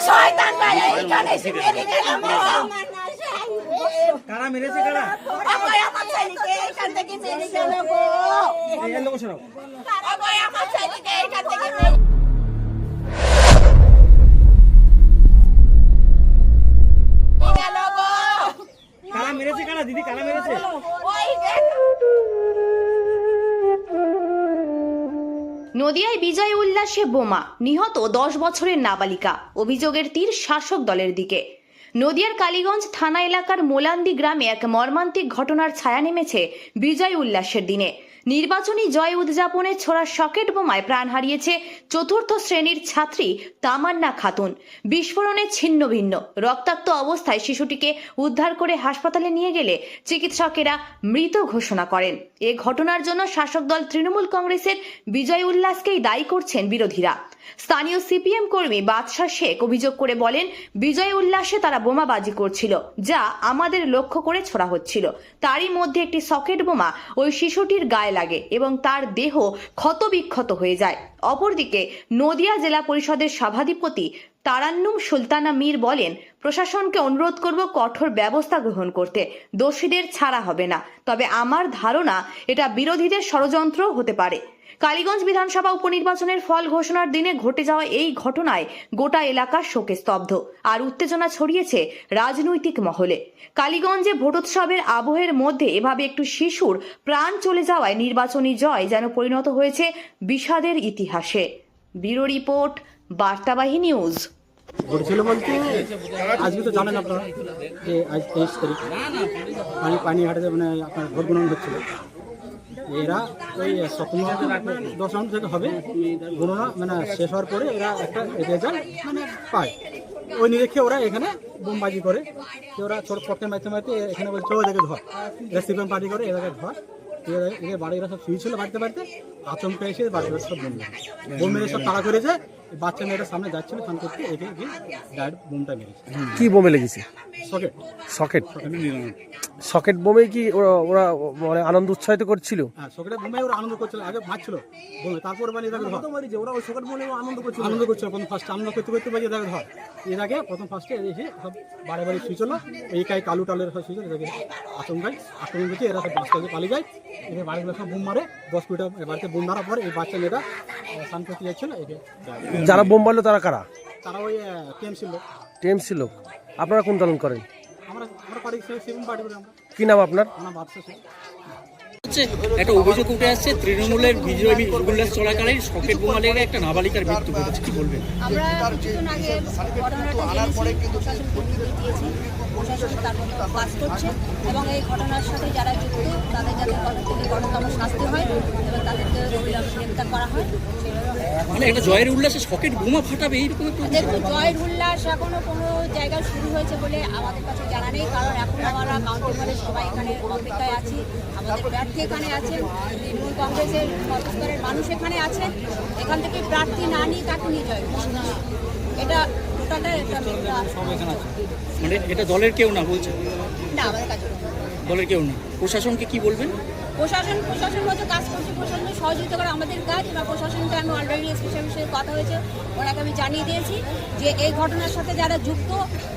শয়তান ভাই এইখানে এসে মেরে গেল কারা মেরেছে কারা? আমায় আমার ছেলেকে এইখান থেকে মেরে গেল গো। এই এর সরাও। আমায় আমার ছেলেকে এইখান থেকে মেরে কারা মেরেছে কারা? দিদি কারা মেরেছে? ওই নদিয়ায় বিজয় উল্লাসে বোমা, নিহত দশ বছরের নাবালিকা, অভিযোগের তীর শাসক দলের দিকে। নদিয়ার কালীগঞ্জ থানা এলাকার মোলান্দি গ্রামে এক মর্মান্তিক ঘটনার ছায়া নেমেছে বিজয় উল্লাসের দিনে। নির্বাচনী জয় উদযাপনে ছোড়া সকেট বোমায় প্রাণ হারিয়েছে চতুর্থ শ্রেণির ছাত্রী তামান্না খাতুন। বিস্ফোরণে ছিন্ন ভিন্ন। রক্তাক্ত অবস্থায় শিশুটিকে উদ্ধার করে হাসপাতালে নিয়ে গেলে চিকিৎসকেরা মৃত ঘোষণা করেন। এ ঘটনার জন্য শাসক দল তৃণমূল কংগ্রেসের বিজয় উল্লাসকেই দায়ী করছেন বিরোধীরা। স্থানীয় সিপিএম কর্মী বাদশাহ শেখ অভিযোগ করে বলেন, বিজয় উল্লাসে তারা বোমাবাজি করছিল, যা আমাদের লক্ষ্য করে ছোড়া হচ্ছিল। তারই মধ্যে একটি সকেট বোমা ওই শিশুটির গায়ে লাগে এবং তার দেহ ক্ষতবিক্ষত হয়ে যায়। অপরদিকে, নদিয়া জেলা পরিষদের সভাধিপতি তারান্নুম সুলতানা মীর বলেন, প্রশাসনকে অনুরোধ করব কঠোর ব্যবস্থা গ্রহণ করতে, দোষীদের ছাড়া হবে না। তবে আমার ধারণা, এটা বিরোধীদের ষড়যন্ত্র হতে পারে। কালীগঞ্জ বিধানসভা উপনির্বাচনের ফল ঘোষণার দিনে ঘটে যাওয়া এই ঘটনায় গোটা এলাকা শোকে স্তব্ধ। আর উত্তেজনা ছড়িয়েছে রাজনৈতিক মহলে। কালীগঞ্জে ভোটোৎসবের আবহের মধ্যে এভাবে একটু শিশুর প্রাণ চলে যাওয়ায় নির্বাচনী জয় যেন পরিণত হয়েছে বিষাদের ইতিহাসে। ব্যুরো রিপোর্ট, বার্তাবাহী নিউজ। ঘটেছিল বলতে, আজকে তো জানেন আপনারা যে আজ তেইশ তারিখ, পানি মানে আপনার ভোট গ্রহণ হচ্ছিল। এরা ওই সপ্তম দশ রাউন্ড থেকে হবে। গণনা মানে শেষ হওয়ার পরে এরা একটা রেজাল্ট মানে পায়। ওই নিরেখে ওরা এখানে বোমবাজি করে। ওরা ছোট পক্ষের মারতে মারতে এখানে বলছে, ও, এদেরকে ধর। এরা সিপিএম পার্টি করে, এদেরকে ধর। এদের বাড়ি এরা সব শুয়েছিল বাড়িতে বাড়িতে। আচমকা এসে বাড়িগুলো সব বোম মেরে সব তাড়া করেছে। বাচ্চা মেয়েটা সামনে যাচ্ছিল স্নান করতে একে গিয়ে ডাইরেক্ট বোমটা মেরেছে। কি বোমে লেগেছে? সকেট সকেট সকেট বোমে কি ওরা ওরা মানে আনন্দ উৎসাহিত করছিল? হ্যাঁ সকেটে বোমে ওরা আনন্দ করছিল আগে মারছিল বোমে তারপর মানে এটাকে ধর। ওরা ওই সকেট বোমে আনন্দ করছিল। আনন্দ করছিল প্রথম ফার্স্ট আনন্দ করতে করতে বাজে এটাকে ধর। এর আগে প্রথম ফার্স্টে এসে সব বাড়ি বাড়ি শুয়েছিল এই কাই কালু টালের সব শুয়েছিল এটাকে আচমকাই আক্রমণ করছে এরা সব বাঁচতে পালিয়ে যায়। এদের বাড়িগুলো সব বোম মারে দশ মিটার বাড়িতে বোম মারার পর এই বাচ্চা মেয়েটা স্নান করতে যাচ্ছিল একে যায়। যারা বোম মারলো তারা কারা? তারা ওই টিএমসি লোক। টিএমসি লোক। আপনারা কোন দলন করেন? আমরা আমরা পার্টি সেভেন পার্টি করে আমরা। কি নাম আপনার? একটা অভিযোগ উঠে আসছে তৃণমূলের বিজয় উল্লাস চলাকালীন সকেট বোমা লেগে একটা নাবালিকার মৃত্যু ঘটেছে। কি বলবেন? প্রশাসন তার মতো কাজ করছে এবং এই ঘটনার সাথে যারা যুক্ত তাদের যাতে থেকে কঠোরতম শাস্তি হয় এবং তাদেরকে গ্রেপ্তার করা হয় মানে একটা জয়ের উল্লাসে সকেট বোমা ফাটাবে এইরকম দেখুন জয়ের উল্লাস এখনও কোনো জায়গায় শুরু হয়েছে বলে আমাদের কাছে জানা নেই কারণ এখন আমরা কাউন্টেবলের সবাই এখানে অপেক্ষায় আছি আমাদের প্রার্থী এখানে আছেন তৃণমূল কংগ্রেসের সর্বস্তরের মানুষ এখানে আছেন এখান থেকে প্রার্থী না নিয়ে তাকে নিয়ে জয় এটা মানে এটা দলের কেউ না বলছে? না আমাদের কাছে দলের কেউ না। প্রশাসনকে কি বলবেন? প্রশাসন প্রশাসন মতো কাজ করছে প্রশাসনের সহযোগিতা করে আমাদের কাজ এবার প্রশাসনকে আমি অলরেডি স্পেশাল বিষয়ে কথা হয়েছে ওনাকে আমি জানিয়ে দিয়েছি যে এই ঘটনার সাথে যারা যুক্ত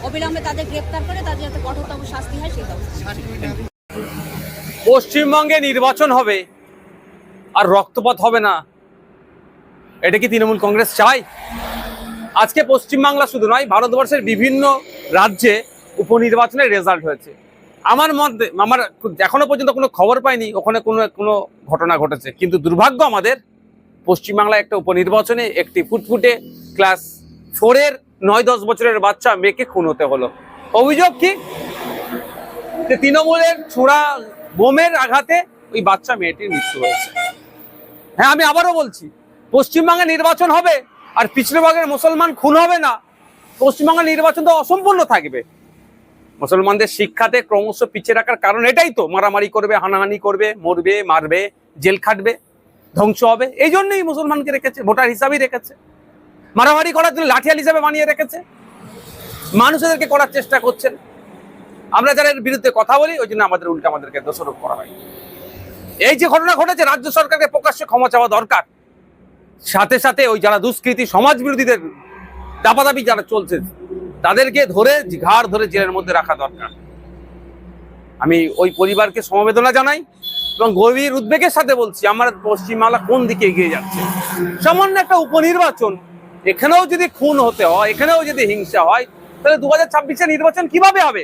অবিলম্বে তাদের গ্রেপ্তার করে তাদের যাতে কঠোরতম শাস্তি হয় সেই পশ্চিমবঙ্গে নির্বাচন হবে আর রক্তপাত হবে না। এটা কি তৃণমূল কংগ্রেস চায়? আজকে পশ্চিমবাংলা শুধু নয়, ভারতবর্ষের বিভিন্ন রাজ্যে উপনির্বাচনের রেজাল্ট হয়েছে। আমার মধ্যে আমার এখনও পর্যন্ত কোনো খবর পাইনি, ওখানে কোনো কোনো ঘটনা ঘটেছে। কিন্তু দুর্ভাগ্য আমাদের, পশ্চিমবাংলায় একটা উপনির্বাচনে একটি ফুটফুটে ক্লাস ফোরের নয়, দশ বছরের বাচ্চা মেয়েকে খুন হতে হলো। অভিযোগ কি? যে তৃণমূলের ছোড়া বোমের আঘাতে ওই বাচ্চা মেয়েটির মৃত্যু হয়েছে। হ্যাঁ আমি আবারও বলছি, পশ্চিমবঙ্গে নির্বাচন হবে আর পিছড়েভাগের মুসলমান খুন হবে না। পশ্চিমবঙ্গের নির্বাচন তো অসম্পূর্ণ থাকবে। মুসলমানদের শিক্ষাতে ক্রমশ পিছিয়ে রাখার কারণ এটাই তো। মারামারি করবে, হানাহানি করবে, মরবে, মারবে, জেল খাটবে, ধ্বংস হবে। এই জন্যই মুসলমানকে রেখেছে, ভোটার হিসাবেই রেখেছে। মারামারি করার জন্য লাঠিয়াল হিসাবে বানিয়ে রেখেছে। মানুষদেরকে করার চেষ্টা করছেন। আমরা যারা এর বিরুদ্ধে কথা বলি, ওই জন্য আমাদের উল্টে আমাদেরকে দোষারোপ করা হয়। এই যে ঘটনা ঘটেছে, রাজ্য সরকারকে প্রকাশ্যে ক্ষমা চাওয়া দরকার। সাথে সাথে ওই যারা দুষ্কৃতী সমাজ বিরোধীদের দাপাদাপি যারা চলছে, তাদেরকে ধরে, ঘাড় ধরে জেলের মধ্যে রাখা দরকার। আমি ওই পরিবারকে সমবেদনা জানাই এবং গভীর উদ্বেগের সাথে বলছি, আমার পশ্চিমবাংলা কোন দিকে এগিয়ে যাচ্ছে? সামান্য একটা উপনির্বাচন, এখানেও যদি খুন হতে হয়, এখানেও যদি হিংসা হয়, তাহলে দু হাজার ছাব্বিশে নির্বাচন কীভাবে হবে?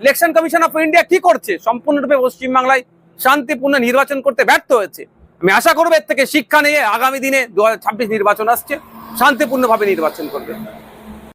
ইলেকশন কমিশন অফ ইন্ডিয়া কি করছে? সম্পূর্ণরূপে পশ্চিমবাংলায় শান্তিপূর্ণ নির্বাচন করতে ব্যর্থ হয়েছে। আমি আশা করব এর থেকে শিক্ষা নিয়ে আগামী দিনে দু হাজার ছাব্বিশ নির্বাচন আসছে, শান্তিপূর্ণভাবে নির্বাচন করবে।